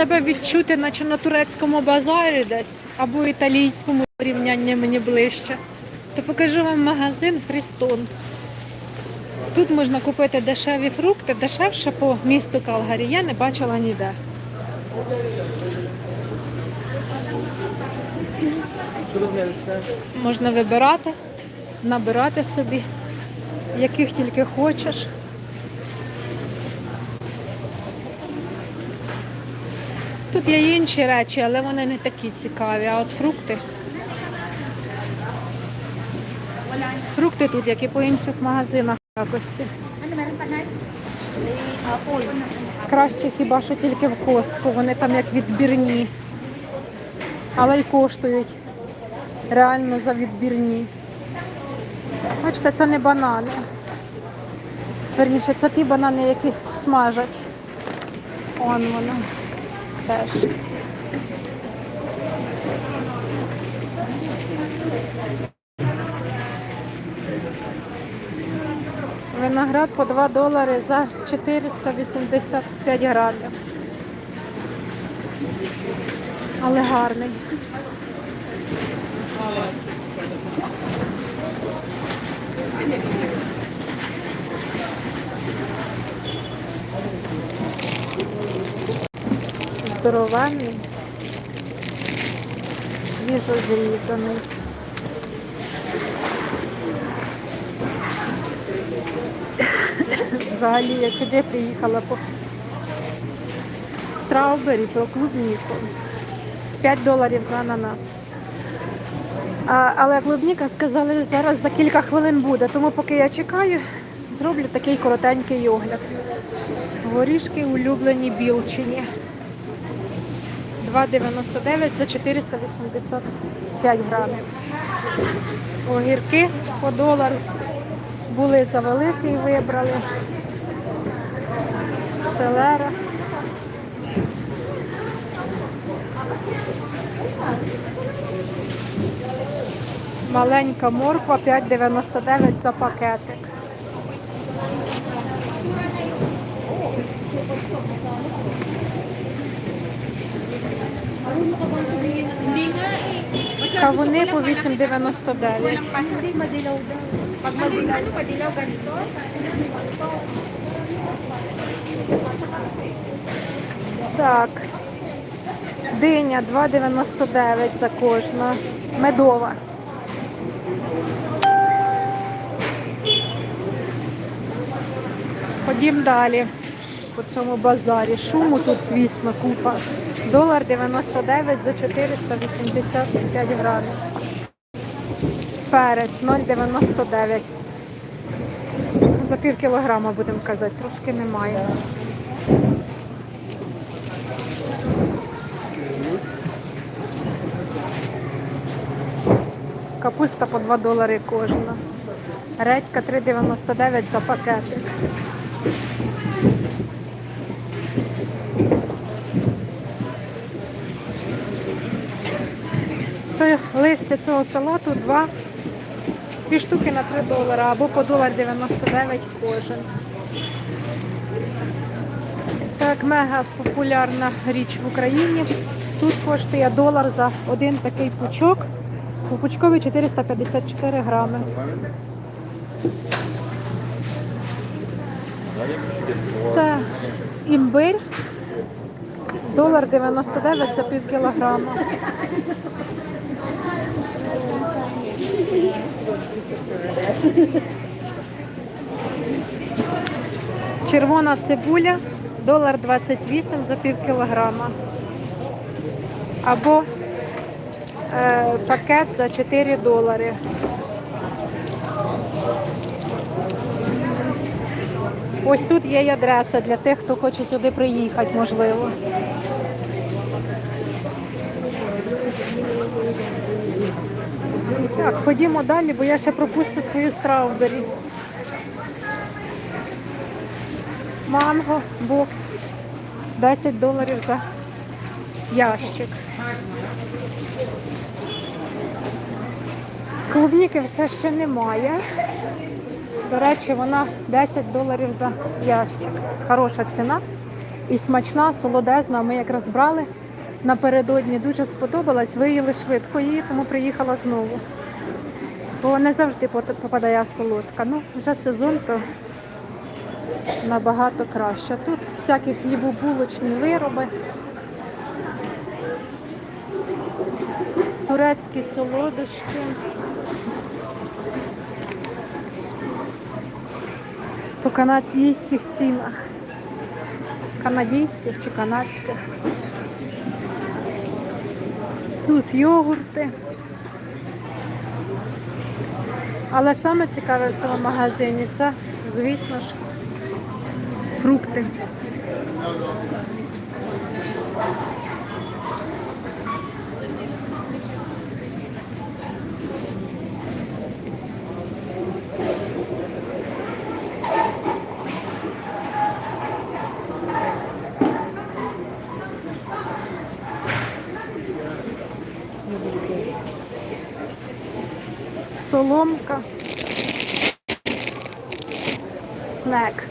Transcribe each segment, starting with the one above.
Тебе відчути, наче на турецькому базарі десь або італійському порівняння мені ближче. То покажу вам магазин Фрістон. Тут можна купити дешеві фрукти, дешевше по місту Калгарі. Я не бачила ніде. Можна вибирати, набирати собі, яких тільки хочеш. Тут є інші речі, але вони не такі цікаві. А от фрукти. Фрукти тут, як і по інших магазинах якості. Краще хіба що тільки в костку. Вони там як відбірні. Але й коштують реально за відбірні. Бачите, це не банани. Верніше, це ті банани, які смажать. Он воно теж. Виноград по 2 долари за 485 грамів. Але гарний. Здоровенний, свіжо зрізаний. Взагалі я сюди приїхала по страубері, про клубніку. 5 доларів за ананас. А, але клубніка сказали, зараз за кілька хвилин буде, тому поки я чекаю, зроблю такий коротенький огляд. Горішки улюблені білчині. 2,99 за 485 грамів. Огірки по долару були за великий, вибрали. Селера. Маленька морква 5,99 за пакетик. Кавуни по 8,99. Walang kasi hindi madilaw? Так. Диня 2,99 за кожна. Медова. Ходім далі по цьому базарі. Шуму тут, звісно, купа. Долар 99 за 485 грамів. Перець 0,99. За пів кілограма будемо казати, трошки немає. Капуста по 2 долари кожна. Редька 3,99 за пакетик. Це листя цього салату 2 дві штуки на 3 долари або по долар 99 кожен. Так, мега популярна річ в Україні. Тут коштує долар за один такий пучок. У пучкові 454 грами. Це імбир. Долар 99 за пів кілограма. Червона цибуля, долар 28 за пів кілограма. Або е, пакет за 4 долари. Ось тут є й адреса для тих, хто хоче сюди приїхати, можливо. Так, ходімо далі, бо я ще пропустю свою страубері. Манго, бокс. 10 доларів за ящик. Клубніки все ще немає. До речі, вона 10 доларів за ящик. Хороша ціна. і смачна, солодезна. Ми якраз брали напередодні. Дуже сподобалась, виїли швидко її, тому приїхала знову. Бо не завжди попадає солодка. Ну, вже сезон, то набагато краще. Тут всякі хлібобулочні вироби. Турецькі солодощі. По канадських цінах. Канадійських чи канадських. Тут йогурти. Але саме цікаве в цьому магазині це, звісно ж, фрукти. Соломка. Снек.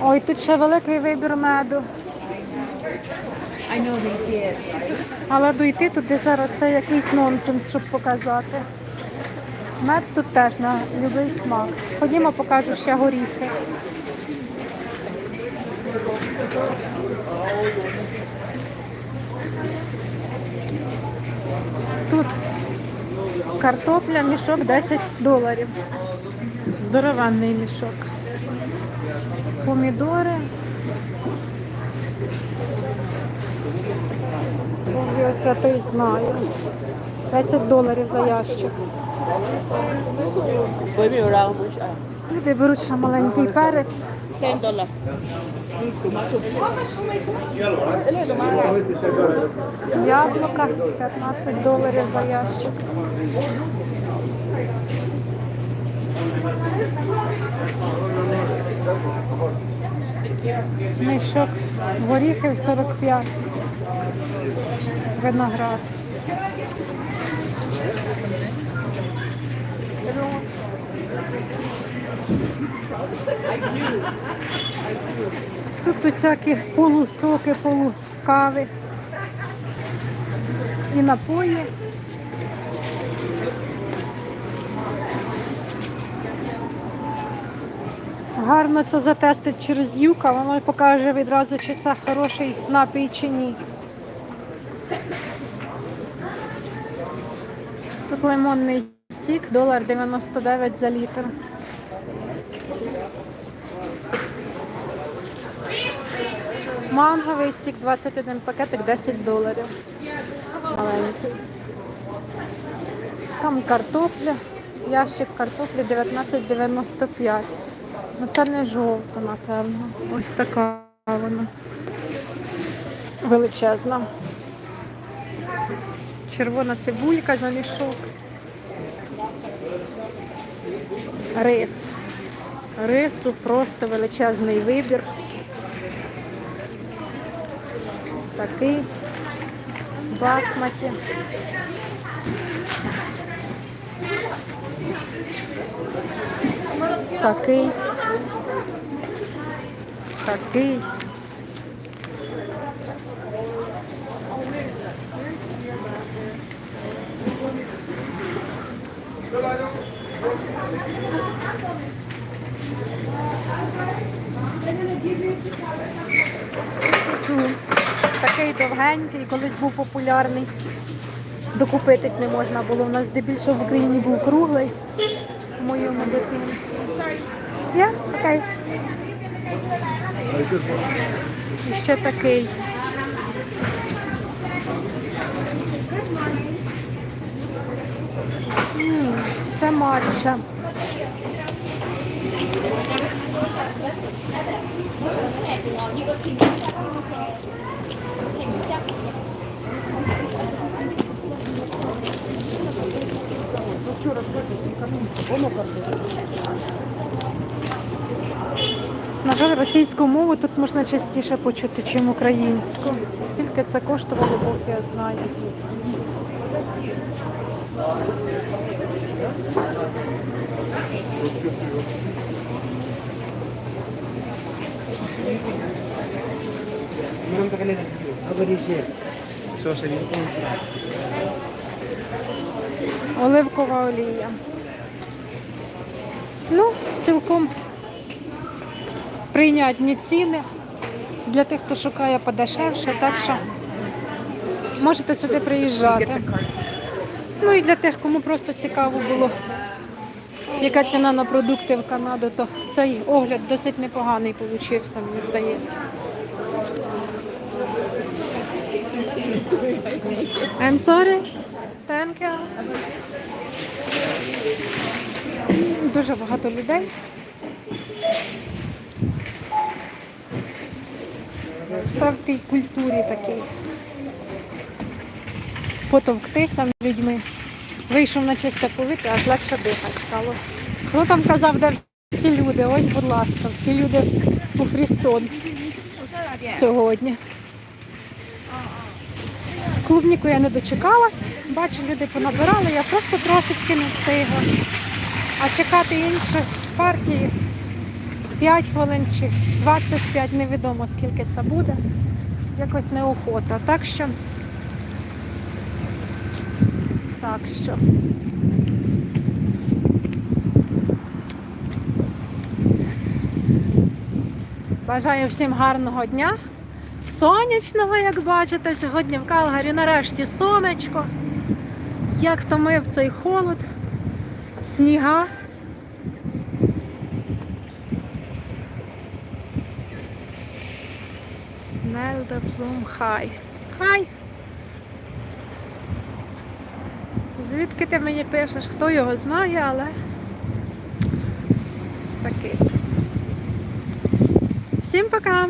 Ой, тут ще великий вибір меду. I know they did. Але дойти туди зараз це якийсь нонсенс, щоб показати. Мед тут теж на любий смак. Ходімо, покажу ще горіхи. Тут картопля, мішок 10 доларів. Здоровенний мішок. Помідори. Його святий знає. 10 доларів за ящик. Люди беруть ще маленький перець. ten dollar Яблука 15 доларів за ящик. Мішок горіхів 45. Виноград. Тут усякі полусоки, полукави і напої. Гарно це затестить через юка, воно покаже відразу, чи це хороший напій чи ні. Тут лимонний сік, долар 99 за літр. Манговий сік 21 пакетик 10 доларів. Маленький. Там картопля. Ящик картоплі 19,95. Ну це не жовта, напевно. Ось така вона. Величезна. Червона цибулька за мішок. Рис. Рису просто величезний вибір. Такий басматі. Такий. Такий. М, Такий довгенький, колись був популярний. Докупитись не можна було. У нас здебільшого в Україні був круглий в моєму дитинстві. Є? Окей. І ще такий. Це матча. На На жаль, російську мову тут можна частіше почути, чим українську. Скільки це коштувало, Бог я знаю. Meron ka kanina. Abadi siya. So, sabihin ko. Оливкова олія. Ну, цілком прийнятні ціни для тих, хто шукає подешевше, так що можете сюди приїжджати. Ну і для тих, кому просто цікаво було, яка ціна на продукти в Канаду, то цей огляд досить непоганий получився, мені здається. I'm sorry. Thank you. Дуже багато людей. Все в тій культурі такій. Потовктися людьми. Вийшов на чисте повітря, аж легше дихати стало. Хто там казав, де всі люди? Ось, будь ласка, всі люди у Фрістон сьогодні. Клубніку я не дочекалась. Бачу, люди понабирали, я просто трошечки не встигла. А чекати інших партій 5 хвилин чи 25, невідомо скільки це буде. Якось неохота. Так що. Так що. Бажаю всім гарного дня. Сонячного, як бачите, сьогодні в Калгарі нарешті сонечко. Як втомив цей холод, сніга. Нельда Флум Хай. Хай! Звідки ти мені пишеш? Хто його знає, але такий. Всім пока!